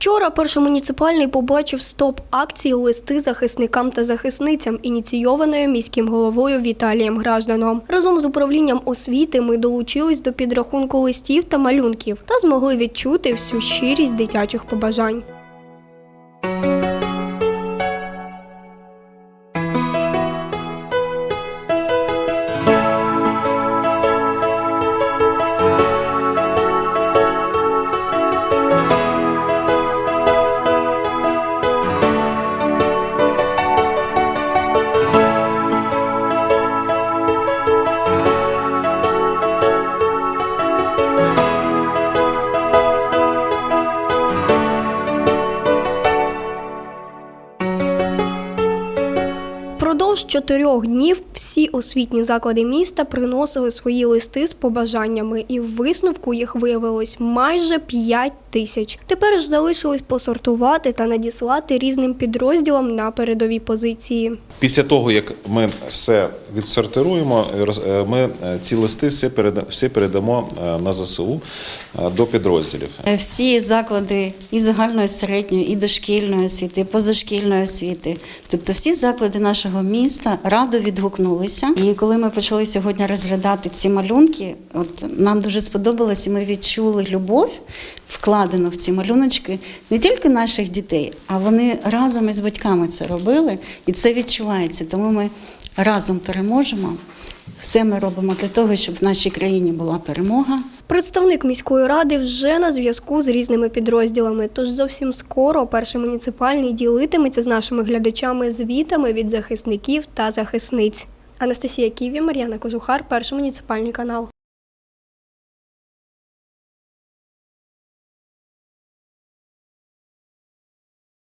Вчора перший муніципальний побачив стоп акції листи захисникам та захисницям, ініційованої міським головою Віталієм Гражданом. Разом з управлінням освіти ми долучились до підрахунку листів та малюнків та змогли відчути всю щирість дитячих побажань. Впродовж чотирьох днів всі освітні заклади міста приносили свої листи з побажаннями, і в висновку їх виявилось майже 5 тисяч. Тепер ж залишилось посортувати та надіслати різним підрозділам на передові позиції. Після того, як ми все відсортируємо, е, ми е, ці листи всі переда- всі передамо е, на ЗСУ до підрозділів. Всі заклади і загальної середньої, і дошкільної освіти, і позашкільної освіти, тобто всі заклади нашого міста радо відгукнулися. І коли ми почали сьогодні розглядати ці малюнки, от нам дуже сподобалось, і ми відчули любов, вкладену в ці малюночки не тільки наших дітей, а вони разом із батьками це робили, і це відчувається. Тому ми разом переможемо. Все ми робимо для того, щоб в нашій країні була перемога. Представник міської ради вже на зв'язку з різними підрозділами. Тож зовсім скоро перший муніципальний ділитиметься з нашими глядачами звітами від захисників та захисниць. Анастасія Ківі, Мар'яна Кожухар, перший муніципальний канал.